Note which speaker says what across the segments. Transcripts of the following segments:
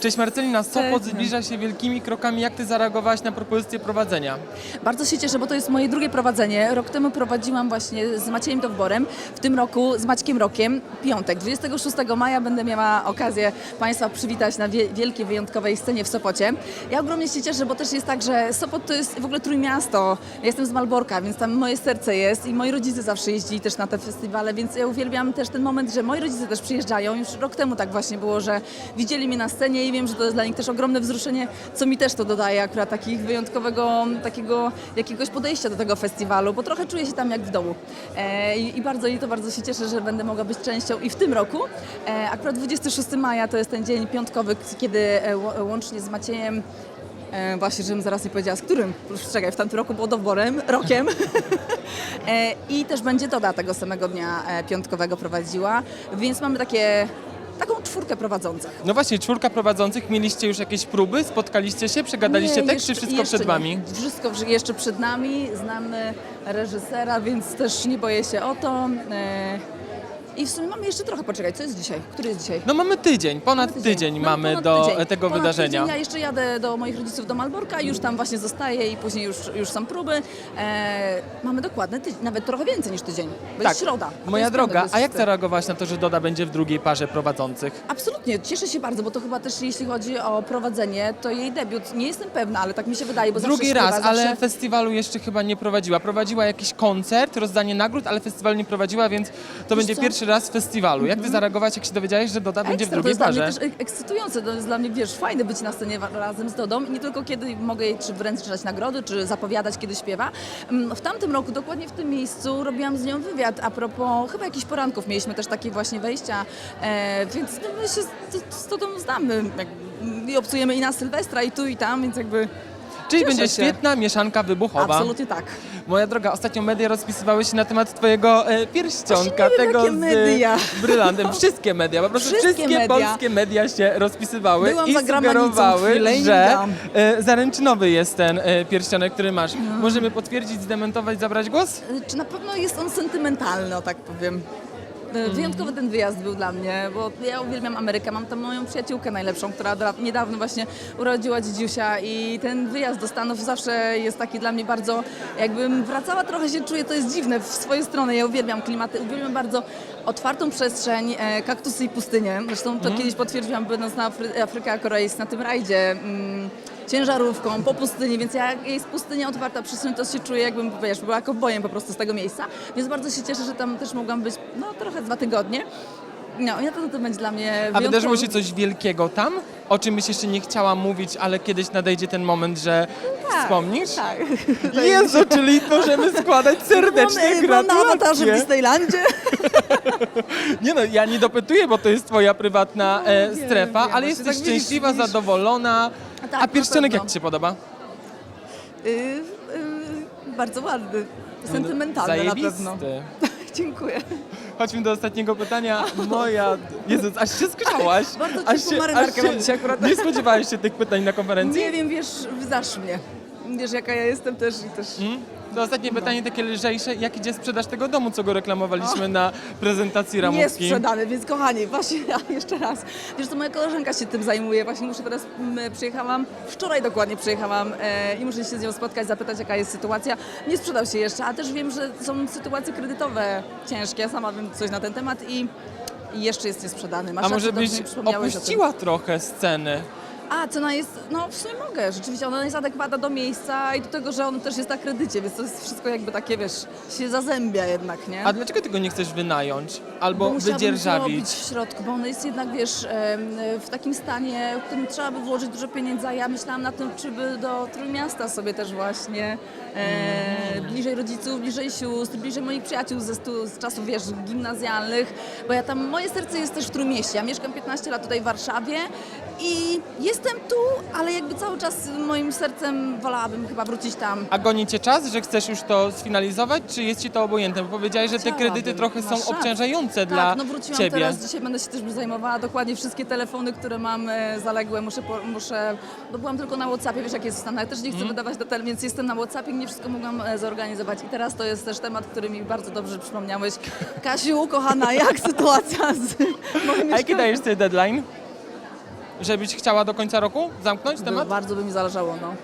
Speaker 1: Cześć Marcelina, Sopot zbliża się wielkimi krokami. Jak ty zareagowałaś na propozycję prowadzenia?
Speaker 2: Bardzo się cieszę, bo to jest moje drugie prowadzenie. Rok temu prowadziłam właśnie z Maciejem Dowborem, w tym roku z Maćkiem Rokiem. Piątek, 26 maja będę miała okazję Państwa przywitać na wie- wielkiej, wyjątkowej scenie w Sopocie. Ja ogromnie się cieszę, bo też jest tak, że Sopot to jest w ogóle trójmiasto. Ja jestem z Malborka, więc tam moje serce jest i moi rodzice zawsze jeździli też na te festiwale, więc ja uwielbiam też ten moment, że moi rodzice też przyjeżdżają. Już rok temu tak właśnie było, że widzieli mnie na scenie i wiem, że to jest dla nich też ogromne wzruszenie, co mi też to dodaje akurat takich wyjątkowego, takiego jakiegoś podejścia do tego festiwalu, bo trochę czuję się tam jak w domu. E, i, bardzo i to bardzo się cieszę, że będę mogła być częścią i w tym roku. E, akurat 26 maja to jest ten dzień piątkowy, kiedy e, ło- łącznie z Maciejem E, właśnie, żebym zaraz nie powiedziała z którym, czekaj, w tamtym roku było doborem, rokiem. e, I też będzie Doda tego samego dnia e, piątkowego prowadziła, więc mamy takie, czwórkę prowadzących.
Speaker 1: No właśnie, czwórka prowadzących, mieliście już jakieś próby? Spotkaliście się? Przegadaliście
Speaker 2: Nie,
Speaker 1: tekst, czy
Speaker 2: jeszcze-
Speaker 1: wszystko
Speaker 2: jeszcze
Speaker 1: przed
Speaker 2: nie.
Speaker 1: wami?
Speaker 2: Wszystko jeszcze przed nami, znamy reżysera, więc też nie boję się o to. E, I w sumie mamy jeszcze trochę poczekać, co jest dzisiaj? Który jest dzisiaj?
Speaker 1: No mamy tydzień, ponad tydzień, mamy
Speaker 2: ponad
Speaker 1: do
Speaker 2: tydzień.
Speaker 1: tego
Speaker 2: ponad
Speaker 1: wydarzenia.
Speaker 2: Tydzień. Ja jeszcze jadę do moich rodziców do Malborka już tam właśnie zostaję i później już, już są próby. E, mamy dokładny tydzień, nawet trochę więcej niż tydzień, bo jest środa. a to
Speaker 1: Moja
Speaker 2: jest
Speaker 1: droga,
Speaker 2: piątek,
Speaker 1: a jak
Speaker 2: 26.
Speaker 1: zareagowałaś na to, że Doda będzie w drugiej parze prowadzących?
Speaker 2: Absolutnie, cieszę się bardzo, bo to chyba też jeśli chodzi o prowadzenie, to jej debiut, nie jestem pewna, ale tak mi się wydaje, bo
Speaker 1: Drugi
Speaker 2: zawsze
Speaker 1: raz,
Speaker 2: śpiewa,
Speaker 1: ale
Speaker 2: zawsze...
Speaker 1: festiwalu jeszcze chyba nie prowadziła. Prowadziła jakiś koncert, rozdanie nagród, ale festiwalu nie prowadziła, więc to będzie
Speaker 2: co?
Speaker 1: pierwszy raz w festiwalu. Jak ty zareagowałaś, jak się dowiedziałeś, że Doda będzie w
Speaker 2: Ekstra, to
Speaker 1: drugiej
Speaker 2: jest dla
Speaker 1: parze?
Speaker 2: mnie też ek- ekscytujące, to jest dla mnie, wiesz, fajne być na scenie razem z Dodą i nie tylko kiedy mogę jej czy wręczać nagrody, czy zapowiadać, kiedy śpiewa. Mm, W tamtym roku, dokładnie w tym miejscu, robiłam z nią wywiad a propos, chyba jakichś poranków mieliśmy też takie właśnie wejścia, e, więc no, my się z, z Dodą znamy i obcujemy i na Sylwestra, i tu, i tam, więc jakby
Speaker 1: Czyli
Speaker 2: cieszę
Speaker 1: będzie
Speaker 2: się.
Speaker 1: świetna mieszanka wybuchowa.
Speaker 2: absolutnie tak.
Speaker 1: Moja droga, ostatnio media rozpisywały się na temat twojego e, pierścionka,
Speaker 2: Właśnie nie wiem,
Speaker 1: tego
Speaker 2: jakie
Speaker 1: z
Speaker 2: media.
Speaker 1: brylantem. Wszystkie media, po prostu
Speaker 2: Wszystkie
Speaker 1: wszystkie,
Speaker 2: media.
Speaker 1: polskie media się rozpisywały
Speaker 2: Byłam
Speaker 1: i
Speaker 2: za granicą
Speaker 1: sugerowały,
Speaker 2: chwilę i nie
Speaker 1: że e, zaręczynowy jest ten e, pierścionek, który masz.
Speaker 2: No.
Speaker 1: Możemy potwierdzić, zdementować, zabrać głos?
Speaker 2: Czy na pewno jest on sentymentalny, o tak powiem? Y, Wyjątkowy ten wyjazd był dla mnie, bo ja uwielbiam Amerykę. Mam tam moją przyjaciółkę najlepszą, która niedawno właśnie urodziła dzidziusia i ten wyjazd do Stanów zawsze jest taki dla mnie bardzo, jakbym wracała, trochę się czuję, to jest dziwne w swoją stronę. Ja uwielbiam klimaty, uwielbiam bardzo otwartą przestrzeń, e, kaktusy i pustynię. Zresztą to kiedyś potwierdziłam, będąc na Afry- Afryka Koreis na tym rajdzie. Mm, ciężarówką po pustyni, więc jak jest pustynia otwarta przestrzeń, to się czuję jakbym, wiesz, była kowbojem po prostu z tego miejsca, więc bardzo się cieszę, że tam też mogłam być, no trochę dwa tygodnie. No, ja to, to będzie dla mnie
Speaker 1: A wydarzyło się coś wielkiego tam, o czym byś jeszcze nie chciała mówić, ale kiedyś nadejdzie ten moment, że
Speaker 2: Tak,
Speaker 1: wspomnisz?
Speaker 2: Tak.
Speaker 1: Jezu, czyli możemy składać serdeczne
Speaker 2: Byłam, na awatarze w
Speaker 1: gratulacje.
Speaker 2: Disneylandzie.
Speaker 1: Nie no, ja nie dopytuję, bo to jest twoja prywatna e,
Speaker 2: No,
Speaker 1: strefa,
Speaker 2: wiem,
Speaker 1: ale
Speaker 2: właśnie
Speaker 1: jesteś
Speaker 2: tak widzisz,
Speaker 1: szczęśliwa,
Speaker 2: widzisz.
Speaker 1: zadowolona.
Speaker 2: Tak,
Speaker 1: A
Speaker 2: na
Speaker 1: pierścionek
Speaker 2: pewno.
Speaker 1: jak ci się podoba?
Speaker 2: Y, y, bardzo ładny, sentymentalny na
Speaker 1: Zajebisty.
Speaker 2: pewno. Dziękuję.
Speaker 1: Chodźmy do ostatniego pytania. Moja... Jezus, aż się skrzałaś.
Speaker 2: Bardzo
Speaker 1: aż
Speaker 2: ciepłą marynarkę mam dzisiaj akurat.
Speaker 1: Nie spodziewałeś się tych pytań na konferencji?
Speaker 2: Nie wiem, wiesz, znasz mnie. Wiesz, jaka ja jestem też i też...
Speaker 1: Mm? To ostatnie pytanie takie lżejsze. Jak idzie sprzedaż tego domu, co go reklamowaliśmy na prezentacji Ramówki?
Speaker 2: Nie sprzedany, więc kochani, właśnie ja jeszcze raz. Wiesz, to moja koleżanka się tym zajmuje. Właśnie muszę teraz, m, przyjechałam, wczoraj dokładnie przyjechałam e, i muszę się z nią spotkać, zapytać jaka jest sytuacja. Nie sprzedał się jeszcze, a też wiem, że są sytuacje kredytowe ciężkie. Ja sama wiem coś na ten temat i i jeszcze jest niesprzedany. Masz
Speaker 1: A
Speaker 2: rację,
Speaker 1: może
Speaker 2: dobrze
Speaker 1: byś
Speaker 2: mi przypomniałeś o tym.
Speaker 1: opuściła trochę sceny?
Speaker 2: A, cena jest, no w sumie mogę, rzeczywiście ona jest adekwatna do miejsca i do tego, że on też jest na kredycie, więc to jest wszystko jakby takie, wiesz, się zazębia jednak, nie?
Speaker 1: A dlaczego tego nie chcesz wynająć? Albo
Speaker 2: Bo musiałabym
Speaker 1: wydzierżawić?
Speaker 2: zrobić w środku, bo on jest jednak, wiesz, em, w takim stanie, w którym trzeba by włożyć dużo pieniędzy, a ja myślałam na tym, czy by do Trójmiasta sobie też właśnie e, bliżej rodziców, bliżej sióstr, bliżej moich przyjaciół ze stu, z czasów, wiesz, gimnazjalnych, bo ja tam, moje serce jest też w Trójmieście, ja mieszkam 15 lat tutaj w Warszawie i jestem tu, ale jakby cały czas moim sercem wolałabym chyba wrócić tam.
Speaker 1: A goni cię czas, że chcesz już to sfinalizować, czy jest ci to obojętne? Bo powiedziałeś, że te
Speaker 2: Chciałabym.
Speaker 1: kredyty trochę
Speaker 2: Masz
Speaker 1: są
Speaker 2: rację.
Speaker 1: obciążające
Speaker 2: Tak,
Speaker 1: dla
Speaker 2: no wróciłam
Speaker 1: ciebie.
Speaker 2: teraz, dzisiaj będę się też zajmowała dokładnie wszystkie telefony, które mam e, zaległe, muszę, po, muszę, bo byłam tylko na Whatsappie, wiesz jak jest stan, ale też nie chcę wydawać do tel, więc jestem na Whatsappie, nie wszystko mogłam e, zorganizować i teraz to jest też temat, który mi bardzo dobrze przypomniałeś. Kasiu, kochana, jak sytuacja z moim
Speaker 1: A jaki
Speaker 2: mieszkaniem?
Speaker 1: dajesz sobie deadline? Żebyś chciała do końca roku zamknąć temat?
Speaker 2: Bardzo by mi zależało, no.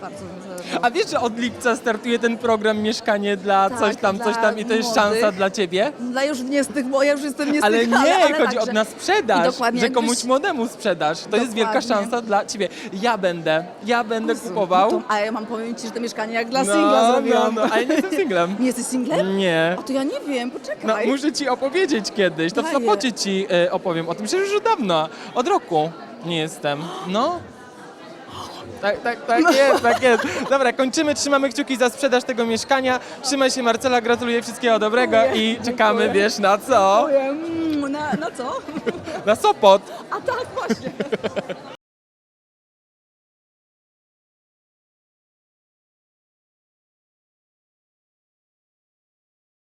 Speaker 2: Bardzo by mi zależało.
Speaker 1: A wiesz, że od lipca startuje ten program Mieszkanie dla
Speaker 2: Tak,
Speaker 1: coś tam,
Speaker 2: dla
Speaker 1: coś tam i to jest
Speaker 2: młodych.
Speaker 1: szansa dla ciebie?
Speaker 2: Dla już nie z tych, bo ja już jestem nie z
Speaker 1: Ale
Speaker 2: tych,
Speaker 1: nie, chodzi
Speaker 2: także-
Speaker 1: o na sprzedaż,
Speaker 2: dokładnie,
Speaker 1: że
Speaker 2: jakbyś-
Speaker 1: komuś młodemu sprzedaż. To jest wielka
Speaker 2: Dokładnie.
Speaker 1: szansa dla ciebie. Ja będę, ja będę kupował.
Speaker 2: No to, a ja mam powiem Ci, że te mieszkanie jak dla
Speaker 1: No,
Speaker 2: singla
Speaker 1: no,
Speaker 2: zrobiłam.
Speaker 1: no, ale nie jestem singlem.
Speaker 2: Nie jesteś singlem?
Speaker 1: Nie.
Speaker 2: O, to ja nie wiem,
Speaker 1: No,
Speaker 2: poczekaj.
Speaker 1: muszę ci opowiedzieć kiedyś. To w
Speaker 2: Daję.
Speaker 1: Sopocie ci e, opowiem o tym. Przecież już od dawna, od roku nie jestem. No. Tak, tak, tak jest, tak jest. Dobra, kończymy, trzymamy kciuki za sprzedaż tego mieszkania. Trzymaj się Marcela, gratuluję wszystkiego dobrego
Speaker 2: Dziękuję,
Speaker 1: i czekamy,
Speaker 2: dziękuję.
Speaker 1: wiesz, na co?
Speaker 2: Mm, Na, na co?
Speaker 1: Na Sopot.
Speaker 2: A tak, właśnie.